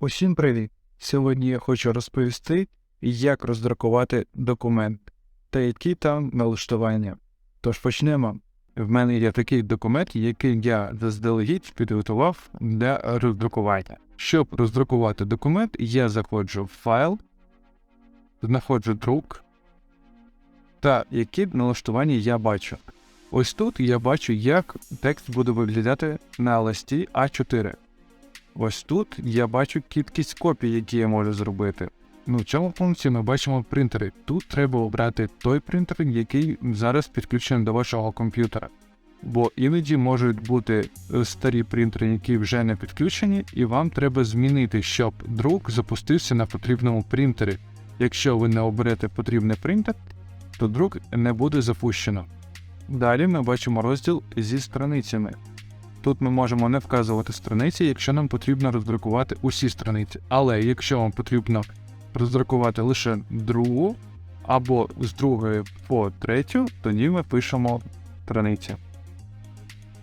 Усім привіт! Сьогодні я хочу розповісти, як роздрукувати документ та які там налаштування. Тож почнемо. В мене є такий документ, який я заздалегідь підготував для роздрукування. Щоб роздрукувати документ, я заходжу в файл, знаходжу друк та які налаштування я бачу. Ось тут я бачу, як текст буде виглядати на листі А4. Ось тут я бачу кількість копій, які я можу зробити. Ну, в цьому пункті ми бачимо принтери. Тут треба обрати той принтер, який зараз підключений до вашого комп'ютера. Бо іноді можуть бути е, старі принтери, які вже не підключені, і вам треба змінити, щоб друк запустився на потрібному принтері. Якщо ви не оберете потрібний принтер, то друк не буде запущено. Далі ми бачимо розділ зі страницями. Тут ми можемо не вказувати страниці, якщо нам потрібно роздрукувати усі страниці. Але якщо вам потрібно роздрукувати лише другу або з другої по третю, тоді ми пишемо страниці.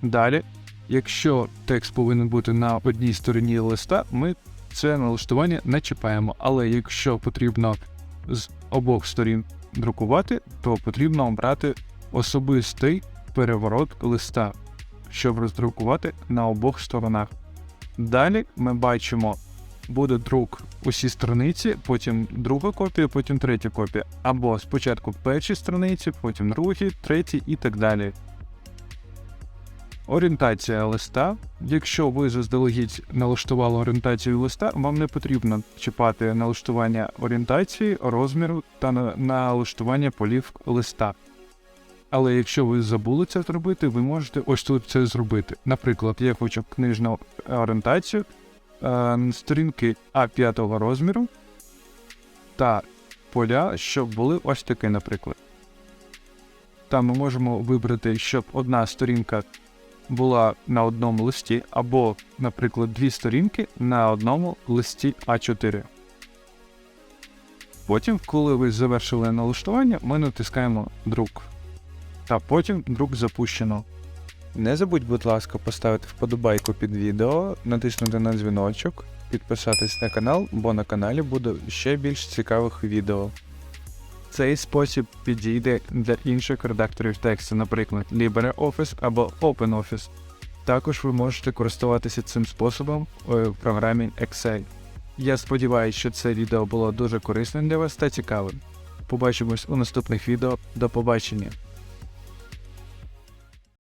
Далі, якщо текст повинен бути на одній стороні листа, ми це налаштування не чіпаємо. Але якщо потрібно з обох сторін друкувати, то потрібно обрати особистий переворот листа щоб роздрукувати на обох сторонах. Далі ми бачимо, буде друк усі страниці, потім друга копія, потім третя копія. Або спочатку перші страниці, потім другі, треті і так далі. Орієнтація листа. Якщо ви заздалегідь налаштували орієнтацію листа, вам не потрібно чіпати налаштування орієнтації, розміру та налаштування полів листа. Але якщо ви забули це зробити, ви можете ось тут це зробити. Наприклад, я хочу книжну орієнтацію е, сторінки А5 розміру та поля, щоб були ось такі, наприклад. Там ми можемо вибрати, щоб одна сторінка була на одному листі, або, наприклад, дві сторінки на одному листі А4. Потім, коли ви завершили налаштування, ми натискаємо друк та потім друк запущено. Не забудь, будь ласка, поставити вподобайку під відео, натиснути на дзвіночок, підписатись на канал, бо на каналі буде ще більш цікавих відео. Цей спосіб підійде для інших редакторів тексту, наприклад, LibreOffice або OpenOffice. Також ви можете користуватися цим способом в програмі Excel. Я сподіваюся, що це відео було дуже корисним для вас та цікавим. Побачимось у наступних відео. До побачення!